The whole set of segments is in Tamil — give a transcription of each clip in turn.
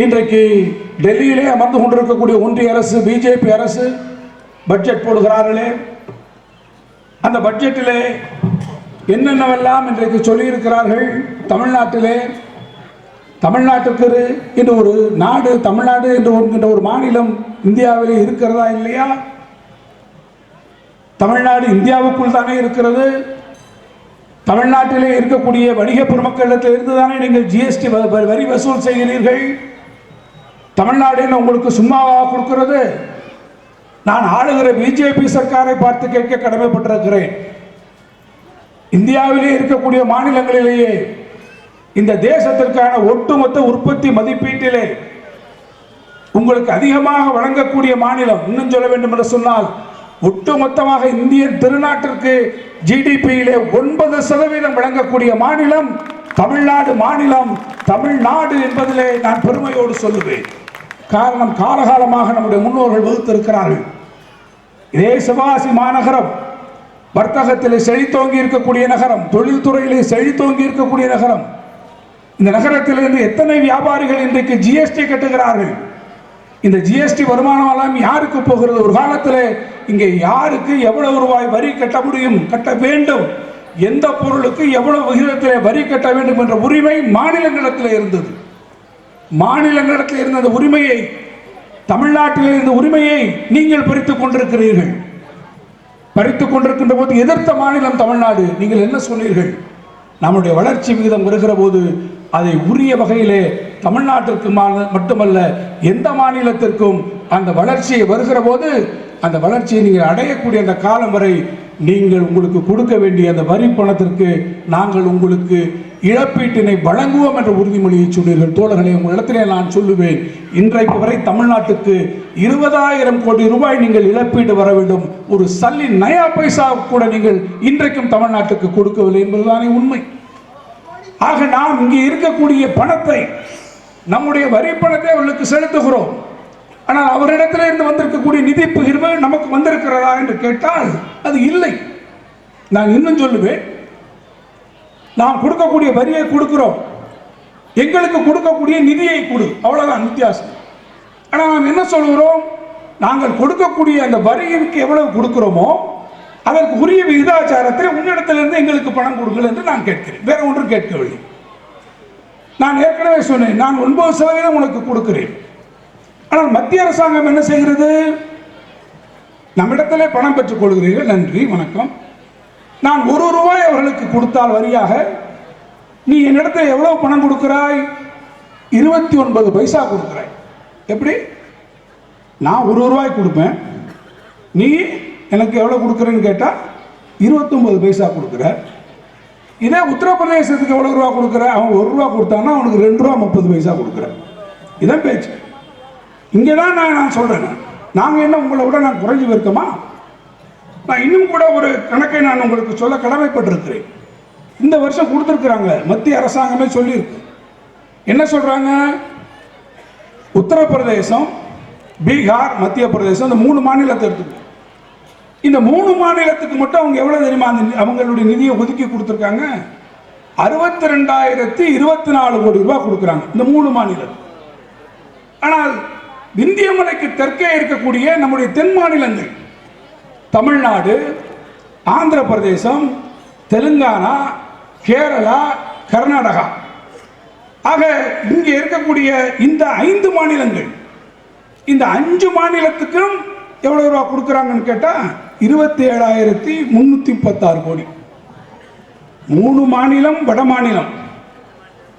இன்றைக்கு டெல்லியிலே அமர்ந்து கொண்டிருக்கக்கூடிய ஒன்றிய அரசு பிஜேபி அரசு பட்ஜெட் போடுகிறார்களே. அந்த பட்ஜெட்டிலே என்னென்னவெல்லாம் இன்றைக்கு சொல்லியிருக்கிறார்கள் தமிழ்நாட்டிலே? தமிழ்நாட்டுக்கு என்று ஒரு நாடு தமிழ்நாடு என்று என்கின்ற ஒரு மாநிலம் இந்தியாவிலே இருக்கிறதா இல்லையா? தமிழ்நாடு இந்தியாவுக்குள் தானே இருக்கிறது? தமிழ்நாட்டிலே இருக்கக்கூடிய வணிக பெருமக்களிடத்தில் இருந்து தானே நீங்கள் ஜிஎஸ்டி வரி வசூல் செய்கிறீர்கள்? தமிழ்நாடுன்னு உங்களுக்கு சும்மாவாக கொடுக்கிறது? நான் ஆளுகிற பிஜேபி சர்க்காரை பார்த்து கேட்க கடமைப்பட்டிருக்கிறேன். இந்தியாவிலே இருக்கக்கூடிய மாநிலங்களிலேயே இந்த தேசத்திற்கான ஒட்டுமொத்த உற்பத்தி மதிப்பீட்டிலே உங்களுக்கு அதிகமாக வழங்கக்கூடிய மாநிலம் இன்னும் சொல்ல வேண்டும் என்று சொன்னால் ஒட்டுமொத்தமாக இந்திய திருநாட்டிற்கு ஜிடிபியிலே ஒன்பது சதவீதம் வழங்கக்கூடிய மாநிலம் தமிழ்நாடு மாநிலம் தமிழ்நாடு என்பதிலே நான் பெருமையோடு சொல்லுவேன். காரணம் காலகாலமாக நம்முடைய முன்னோர்கள் வகுத்திருக்கிறார்கள். இதே சிவாசி மாநகரம் வர்த்தகத்திலே செழித்தோங்கி இருக்கக்கூடிய நகரம் தொழில்துறையிலே செழித்தோங்கி இருக்கக்கூடிய நகரம். இந்த நகரத்திலிருந்து எத்தனை வியாபாரிகள் இன்றைக்கு ஜிஎஸ்டி கட்டுகிறார்கள்? இந்த ஜிஎஸ்டி வருமானம் எல்லாம் யாருக்கு போகிறது? ஒரு காலத்தில் இங்கே யாருக்கு எவ்வளவு ரூபாய் வரி கட்ட முடியும் கட்ட வேண்டும்? எந்த பொருளுக்கு எவ்வளவு விகிதத்தில் வரி கட்ட வேண்டும் என்ற உரிமை மாநிலங்களிடத்தில் இருந்தது. மாநிலங்களிடத்தில் இருந்த அந்த உரிமையை தமிழ்நாட்டில் இருந்த உரிமையை நீங்கள் பறித்துக் கொண்டிருக்கிறீர்கள். பறித்துக் கொண்டிருக்கின்ற போது எதிர்த்த மாநிலம் தமிழ்நாடு. நீங்கள் என்ன சொன்னீர்கள்? நம்முடைய வளர்ச்சி விகிதம் வருகிற போது அதை உரிய வகையிலே தமிழ்நாட்டிற்கு மட்டுமல்ல எந்த மாநிலத்திற்கும் அந்த வளர்ச்சியை வருகிற போது அந்த வளர்ச்சியை நீங்கள் அடையக்கூடிய அந்த காலம் வரை நீங்கள் உங்களுக்கு கொடுக்க வேண்டிய அந்த வரி பணத்திற்கு நாங்கள் உங்களுக்கு இழப்பீட்டினை வழங்குவோம் என்ற உறுதிமொழியை சொன்னீர்கள் தோழர்களே உங்களிடத்திலே நான் சொல்லுவேன். இன்றைக்கு வரை தமிழ்நாட்டுக்கு இருபதாயிரம் கோடி ரூபாய் நீங்கள் இழப்பீடு வர வேண்டும். ஒரு சல்லி நயா பைசா கூட நீங்கள் இன்றைக்கும் தமிழ்நாட்டுக்கு கொடுக்கவில்லை என்பதுதானே உண்மை. ஆக நாம் இங்கே இருக்கக்கூடிய பணத்தை நம்முடைய வரி பணத்தை அவர்களுக்கு செலுத்துகிறோம். ஆனால் அவரிடத்தில் இருந்து வந்திருக்கக்கூடிய நிதி பகிர்வு நமக்கு வந்திருக்கிறதா என்று கேட்டால் அது இல்லை. நான் இன்னும் சொல்லுவேன். நாம் கொடுக்கக்கூடிய வரியை கொடுக்குறோம். எங்களுக்கு கொடுக்கக்கூடிய நிதியை கொடு. அவ்வளோதான் வித்தியாசம். ஆனால் நாம் என்ன சொல்கிறோம் நாங்கள் கொடுக்கக்கூடிய அந்த வரிக்கு எவ்வளவு கொடுக்குறோமோ அதற்கு உரிய விகிதாச்சாரத்தில் உன்னிடத்திலிருந்து எங்களுக்கு பணம் கொடுங்கள் என்று நான் கேட்கிறேன். வேற ஒன்றும் கேட்கவில்லை. நான் ஏற்கனவே சொன்னேன் நான் ஒன்பது சதவீதம் உனக்கு கொடுக்கிறேன். ஆனால் மத்திய அரசாங்கம் என்ன செய்கிறது? நம்மிடத்திலே பணம் பெற்றுக் கொள்கிறீர்கள். நன்றி வணக்கம். நான் ஒரு ரூபாய் அவர்களுக்கு கொடுத்தால் வரியாக நீ என்னிடத்தில் எவ்வளவு பணம் கொடுக்கிறாய்? இருபத்தி ஒன்பது பைசா கொடுக்குறாய். எப்படி? நான் ஒரு ரூபாய் கொடுப்பேன். நீ எனக்கு எவ்வளோ கொடுக்குறேன்னு கேட்டால் இருபத்தொம்பது பைசா கொடுக்குற. இதே உத்தரப்பிரதேசத்துக்கு எவ்வளோ ரூபா கொடுக்குற? அவன் ஒரு ரூபா கொடுத்தான்னா அவனுக்கு ரெண்டு ரூபா முப்பது பைசா கொடுக்குற. இதான் பேச்சு. இங்கே தான் நான் நான் சொல்கிறேன் நாங்கள் என்ன உங்களை விட நான் குறைஞ்சி இருக்கோமா நான் இன்னும் கூட ஒரு கணக்கை நான் உங்களுக்கு சொல்ல கடமைப்பட்டிருக்கிறேன். இந்த வருஷம் கொடுத்துருக்குறாங்க. மத்திய அரசாங்கமே சொல்லியிருக்கு. என்ன சொல்கிறாங்க உத்தரப்பிரதேசம் பீகார் மத்திய பிரதேசம் இந்த மூணு மாநிலத்தை எடுத்துக்கோ. இந்த மூணு மாநிலத்துக்கு மட்டும் அவங்க எவ்வளோ தெரியுமா? அந்த நி- அவங்களுடைய நிதியை ஒதுக்கி கொடுத்துருக்காங்க. அறுபத்தி ரெண்டாயிரத்தி இருபத்தி நாலு கோடி ரூபாய் கொடுக்குறாங்க இந்த மூணு மாநிலம். ஆனால் இந்திய மலைக்கு தெற்கே இருக்கக்கூடிய நம்முடைய தென் மாநிலங்கள் தமிழ்நாடு ஆந்திர பிரதேசம் தெலுங்கானா கேரளா கர்நாடகா. ஆக இங்கே இருக்கக்கூடிய இந்த ஐந்து மாநிலங்கள் இந்த அஞ்சு மாநிலத்துக்கும் எவ்வளவு ரூபா கொடுக்குறாங்கன்னு கேட்டால் இருபத்தி ஏழாயிரத்தி முந்நூற்றி முப்பத்தாறு கோடி. மூணு மாநிலம் வட மாநிலம்.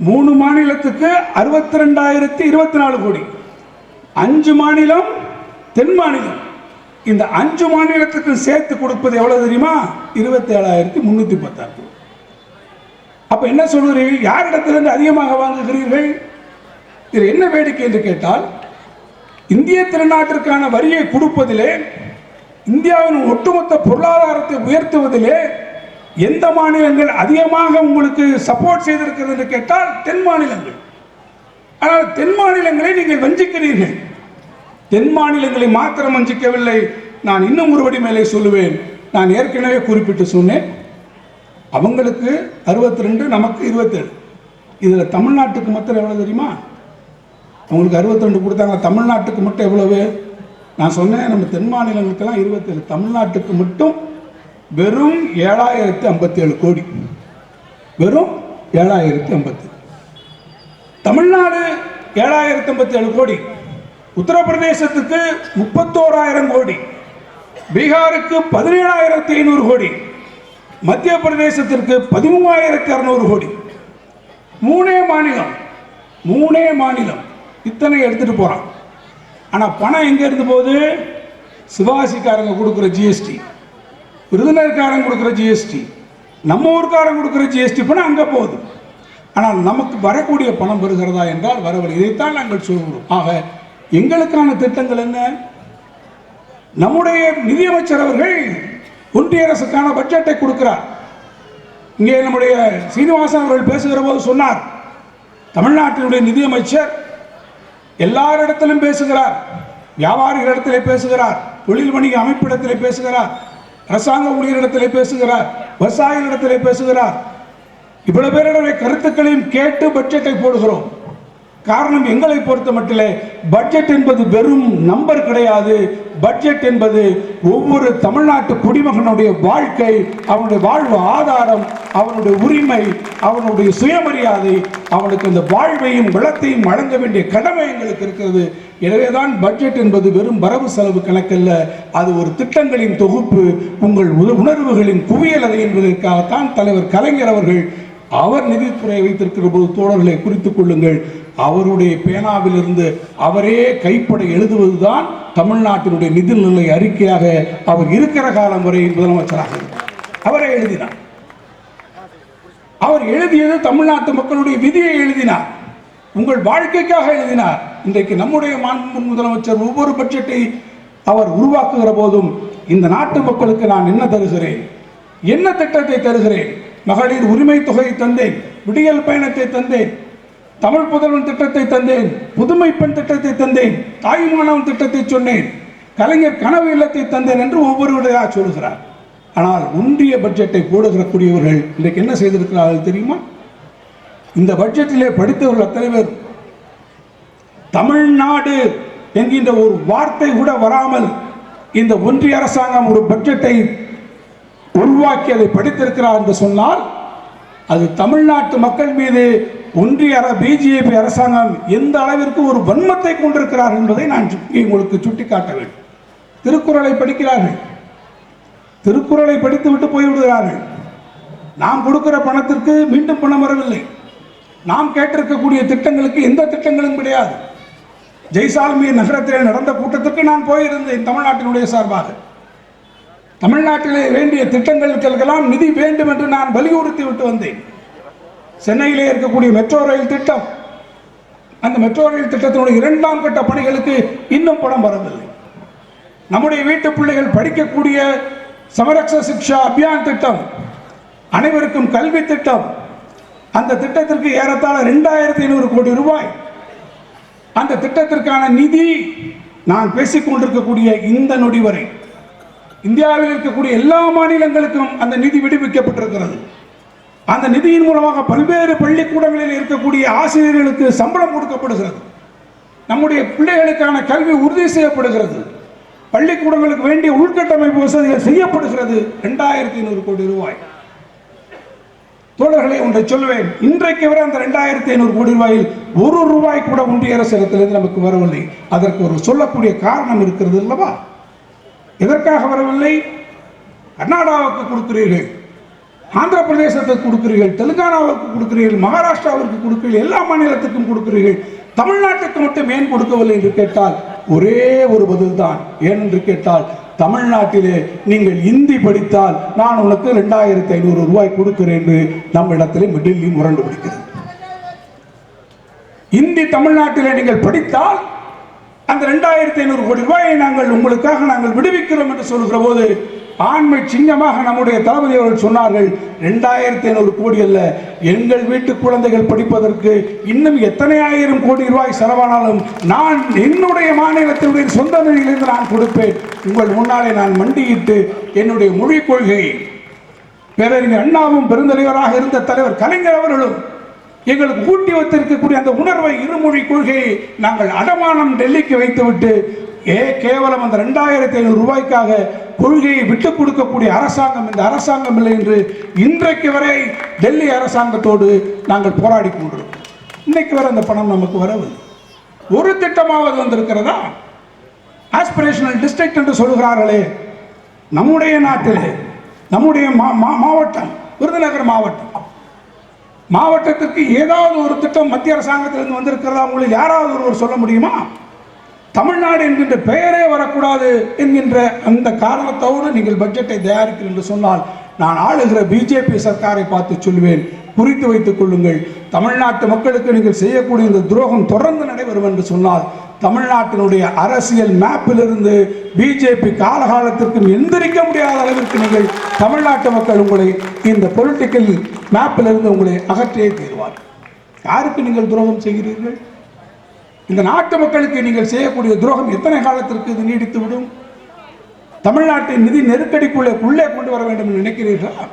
மூணு மாநிலத்துக்கு அறுபத்தி ரெண்டாயிரத்தி இருபத்தி நாலு கோடி. அஞ்சு மாநிலம் தென் மாநிலம். இந்த அஞ்சு மாநிலத்துக்கு சேர்த்து கொடுப்பது எவ்வளவு தெரியுமா? இருபத்தி ஏழாயிரத்தி முந்நூற்றி பத்தாறு கோடி அப்ப என்ன சொல்கிறீர்கள் யாரிடத்திலிருந்து அதிகமாக வாங்குகிறீர்கள்? இது என்ன வேடிக்கை என்று கேட்டால் இந்திய திருநாட்டிற்கான வரியை கொடுப்பதிலே இந்தியாவின் ஒட்டுமொத்த பொருளாதாரத்தை உயர்த்துவதிலே எந்த மாநிலங்கள் அதிகமாக உங்களுக்கு சப்போர்ட் செய்திருக்கிறது என்று கேட்டால் தென் மாநிலங்கள். ஆனால் தென் மாநிலங்களை நீங்கள் வஞ்சிக்கிறீர்கள். தென் மாநிலங்களை மாத்திரம் வஞ்சிக்கவில்லை. நான் இன்னும் ஒருபடி மேலே சொல்லுவேன். நான் ஏற்கனவே குறிப்பிட்டு சொன்னேன். அவங்களுக்கு அறுபத்தி ரெண்டு நமக்கு இருபத்தேழு. இதில் தமிழ்நாட்டுக்கு மொத்தம் எவ்வளோ தெரியுமா? அவங்களுக்கு அறுபத்தி ரெண்டு கொடுத்தாங்க. தமிழ்நாட்டுக்கு மட்டும் எவ்வளவு? நான் சொன்னேன் நம்ம தென் மாநிலங்களுக்கெல்லாம் இருபத்தேழு. தமிழ்நாட்டுக்கு மட்டும் வெறும் ஏழாயிரத்தி ஐம்பத்தேழு கோடி. வெறும் ஏழாயிரத்தி ஐம்பத்தி தமிழ்நாடு ஏழாயிரத்தி ஐம்பத்தேழு கோடி. உத்தரப்பிரதேசத்துக்கு முப்பத்தோராயிரம் கோடி பீகாருக்கு பதினேழாயிரத்தி ஐநூறு கோடி மத்திய பிரதேசத்திற்கு பதிமூவாயிரத்தி அறுநூறு கோடி. மூணே மாநிலம் மூணே மாநிலம் இத்தனை எடுத்துட்டு போகிறான் ஆனால் பணம் எங்கே இருந்து போகுது? சிவாசிக்காரங்க கொடுக்குற ஜிஎஸ்டி விருதுநர்காரங்க கொடுக்குற ஜிஎஸ்டி நம்ம ஊர்க்காரங்க கொடுக்குற ஜிஎஸ்டி பணம் அங்கே போகுது. ஆனால் நமக்கு வரக்கூடிய பணம் வருகிறதா என்றால் வரவில்லை இதைத்தான் நாங்கள் சொல்கிறோம். ஆக எங்களுக்கான திட்டங்கள் என்ன? நம்முடைய நிதியமைச்சர் அவர்கள் ஒன்றிய அரசுக்கான பட்ஜெட்டை கொடுக்கிறார். இங்கே நம்முடைய சீனிவாசன் அவர்கள் பேசுகிற போது சொன்னார் தமிழ்நாட்டினுடைய நிதியமைச்சர் எல்லாரிடத்திலும் பேசுகிறார் வியாபாரிகளிடத்திலே பேசுகிறார் தொழில் வணிக அமைப்பிடத்திலே பேசுகிறார் அரசாங்க ஊழியரிடத்திலே பேசுகிறார் விவசாயிகளிடத்திலே பேசுகிறார். இவ்வளவு பேருடைய கருத்துக்களையும் கேட்டு பட்ஜெட்டை போடுகிறோம். காரணம் எங்களை பொறுத்த மட்டிலே பட்ஜெட் என்பது வெறும் நம்பர் கிடையாது. பட்ஜெட் என்பது ஒவ்வொரு தமிழ்நாட்டு குடிமகனுடைய வாழ்க்கை அவனுடைய வாழ்வு ஆதாரம் அவனுடைய உரிமை அவனுடைய சுயமரியாதை அவனுக்கு அந்த வாழ்வையும் வளத்தையும் வழங்க வேண்டிய கடமை எங்களுக்கு இருக்கிறது. எனவேதான் பட்ஜெட் என்பது வெறும் வரவு செலவு கணக்கல்ல அது ஒரு திட்டங்களின் தொகுப்பு உங்கள் உணர்வுகளின் உணர்வுகளின் குவியலதை என்பதற்காகத்தான் தலைவர் கலைஞர் அவர்கள் அவர் நிதித்துறையை வைத்திருக்கிற போது தோழர்களை குறித்துக் கொள்ளுங்கள். அவருடைய பேனாவிலிருந்து அவரே கைப்பட எழுதுவதுதான் தமிழ்நாட்டினுடைய நிதிநிலை அறிக்கையாக அவர் இருக்கிற காலம் வரை முதலமைச்சராக அவரே எழுதினார். அவர் எழுதியது தமிழ்நாட்டு மக்களுடைய விதியை எழுதினார். உங்கள் வாழ்க்கைக்காக எழுதினார். இன்றைக்கு நம்முடைய மாண்பு முதலமைச்சர் ஒவ்வொரு பட்ஜெட்டை அவர் உருவாக்குகிற போதும் இந்த நாட்டு மக்களுக்கு நான் என்ன தருகிறேன்? என்ன திட்டத்தை தருகிறேன்? மகளிர் உரிமை தொகையை தந்தேன். விடியல் பயணத்தை தந்தேன். தமிழ் புதல்வன் திட்டத்தை தந்தேன் புதுமை பெண் திட்டத்தை தந்தேன் தாய் மாணவன் திட்டத்தை சொன்னேன் கலைஞர் கனவு இல்லத்தை தந்தேன் என்று ஒவ்வொருவரையாக சொல்கிறார். ஆனால் ஒன்றிய பட்ஜெட்டை போடுகிறக்கூடியவர்கள் இன்றைக்கு என்ன செய்திருக்கிறார்கள் தெரியுமா? இந்த பட்ஜெட்டிலே படித்தவர்கள் அத்தனை பேர் தமிழ்நாடு என்கின்ற ஒரு வார்த்தை கூட வராமல் இந்த ஒன்றிய அரசாங்கம் ஒரு பட்ஜெட்டை உருவாக்கி அதை படித்திருக்கிறார் என்று சொன்னால் அது தமிழ்நாட்டு மக்கள் மீது ஒன்றிய பிஜேபி அரசாங்கம் எந்த அளவிற்கு ஒரு வன்மத்தை கொண்டிருக்கிறார் என்பதை நான் உங்களுக்கு சுட்டிக்காட்ட வேண்டும். திருக்குறளை படிக்கிறார்கள். திருக்குறளை படித்துவிட்டு போய்விடுகிறார்கள். நாம் கொடுக்கிற பணத்திற்கு மீண்டும் பணம் வரவில்லை. நாம் கேட்டிருக்கக்கூடிய திட்டங்களுக்கு எந்த திட்டங்களும் கிடையாது. ஜெய்சால்மீர் நகரத்தில் நடந்த கூட்டத்திற்கு நான் போயிருந்தேன் தமிழ்நாட்டினுடைய சார்பாக. தமிழ்நாட்டிலே வேண்டிய திட்டங்களுக்கெல்லாம் நிதி வேண்டும் என்று நான் வலியுறுத்தி விட்டு வந்தேன். சென்னையிலே இருக்கக்கூடிய மெட்ரோ ரயில் திட்டம். அந்த மெட்ரோ ரயில் திட்டத்தினுடைய இரண்டாம் கட்ட பணிகளுக்கு இன்னும் படம் வரவில்லை. நம்முடைய வீட்டு பிள்ளைகள் படிக்கக்கூடிய சமரக்ஷ சிக்ஷா அபியான் திட்டம் அனைவருக்கும் கல்வி திட்டம் அந்த திட்டத்திற்கு ஏறத்தாழ ரெண்டாயிரத்தி ஐநூறு கோடி ரூபாய். அந்த திட்டத்திற்கான நிதி நான் பேசிக் கொண்டிருக்கக்கூடிய இந்த நொடி வரை இந்தியாவில் இருக்கக்கூடிய எல்லா மாநிலங்களுக்கும் அந்த நிதி விடுவிக்கப்பட்டிருக்கிறது. அந்த நிதியின் மூலமாக பல்வேறு பள்ளிக்கூடங்களில் இருக்கக்கூடிய ஆசிரியர்களுக்கு சம்பளம் கொடுக்கப்படுகிறது. நம்முடைய பிள்ளைகளுக்கான கல்வி உறுதி செய்யப்படுகிறது. பள்ளிக்கூடங்களுக்கு வேண்டிய உள்கட்டமைப்பு வசதிகள் செய்யப்படுகிறது. ரெண்டாயிரத்தி ஐநூறு கோடி ரூபாய். தோழர்களை ஒன்றை சொல்லுவேன் இன்றைக்கு வரை அந்த ரெண்டாயிரத்தி ஐநூறு கோடி ரூபாயில் ஒரு ரூபாய் கூட ஒன்றிய அரசிடத்திலிருந்து நமக்கு வரவில்லை. அதற்கு ஒரு சொல்லக்கூடிய காரணம் இருக்கிறது அல்லவா? எதற்காக வரவில்லை? கர்நாடகாவுக்கு கொடுக்கிறீர்கள். ஆந்திர பிரதேசத்துக்கு கொடுக்குறீர்கள் தெலுங்கானாவுக்கு கொடுக்கிறீர்கள் மகாராஷ்டிராவிற்கு கொடுக்கிறீர்கள் எல்லா மாநிலத்துக்கும் கொடுக்கிறீர்கள். தமிழ்நாட்டுக்கு மட்டும் ஏன் கொடுக்கவில்லை என்று கேட்டால் ஒரே ஒரு பதில் தான் ஏனென்று கேட்டால் தமிழ்நாட்டிலே நீங்கள் இந்தி படித்தால் நான் உனக்கு ரெண்டாயிரத்தி ஐநூறு ரூபாய் கொடுக்கிறேன் என்று நம்ம இடத்திலே டெல்லி முரண்டு பிடிக்கிறது. இந்தி தமிழ்நாட்டிலே நீங்கள் படித்தால் அந்த ரெண்டாயிரத்தி ஐநூறு கோடி ரூபாயை நாங்கள் உங்களுக்காக நாங்கள் விடுவிக்கிறோம் என்று சொல்கிற போது ஆண்மை சிங்கமாக நம்முடைய தளபதி அவர்கள் சொன்னார்கள் ரெண்டாயிரத்தி ஐநூறு கோடி அல்ல எங்கள் வீட்டு குழந்தைகள் படிப்பதற்கு இன்னும் எத்தனை ஆயிரம் கோடி ரூபாய் செலவானாலும் நான் என்னுடைய மாநிலத்தினுடைய சொந்த நிதியிலிருந்து நான் கொடுப்பேன். உங்கள் முன்னாலே நான் மண்டியிட்டு என்னுடைய மொழிக் கொள்கை. பேரறிஞர் அண்ணாவும் பெருந்தலைவராக இருந்த தலைவர் கலைஞர் அவர்களும் எங்களுக்கு ஊட்டி வைத்திருக்கக்கூடிய அந்த உணர்வை இருமொழி கொள்கையை நாங்கள் அடமானம் டெல்லிக்கு வைத்துவிட்டு ஏ கேவலம் அந்த ரெண்டாயிரத்தி ஐநூறு ரூபாய்க்காக கொள்கையை விட்டுக் கொடுக்கக்கூடிய அரசாங்கம் இந்த அரசாங்கம் இல்லை என்று இன்றைக்கு வரை டெல்லி அரசாங்கத்தோடு நாங்கள் போராடி கொண்டிருக்கோம் இன்னைக்கு வரை அந்த பணம் நமக்கு வரவில்லை. ஒரு திட்டமாவது வந்திருக்கிறதா? ஆஸ்பிரேஷனல் டிஸ்ட்ரிக்ட் என்று சொல்கிறார்களே நம்முடைய நாட்டிலே நம்முடைய மா- மா- மாவட்டம் விருதுநகர் மாவட்டம் மாவட்டத்திற்கு ஏதாவது ஒரு திட்டம் மத்திய அரசாங்கத்திலிருந்து வந்திருக்கிறதா? உங்களுக்கு யாராவது ஒருவர் சொல்ல முடியுமா? தமிழ்நாடு என்கின்ற பெயரே வரக்கூடாது என்கின்ற அந்த காரணத்தோடு நீங்கள் பட்ஜெட்டை தயாரிக்கிறீர்கள் என்று சொன்னால் நான் ஆளுகிற பிஜேபி சர்க்காரை பார்த்து சொல்வேன் குறித்து வைத்துக் கொள்ளுங்கள். தமிழ்நாட்டு மக்களுக்கு நீங்கள் செய்யக்கூடிய இந்த துரோகம் தொடர்ந்து நடைபெறும் என்று சொன்னால் தமிழ்நாட்டினுடைய அரசியல் மேப்பிலிருந்து பிஜேபி காலகாலத்திற்கு எந்திரிக்க முடியாத அளவிற்கு நீங்கள் தமிழ்நாட்டு மக்கள் உங்களை இந்த பொலிட்டிக்கல் மேப்பிலிருந்து உங்களை அகற்றியே தீர்வார் யாருக்கு நீங்கள் துரோகம் செய்கிறீர்கள்? இந்த நாட்டு மக்களுக்கு நீங்கள் செய்யக்கூடிய துரோகம் எத்தனை காலத்திற்கு இது நீடித்துவிடும்? தமிழ்நாட்டின் நிதி நெருக்கடிக்குள்ளே உள்ளே கொண்டு வர வேண்டும் என்று நினைக்கிறீர்களா?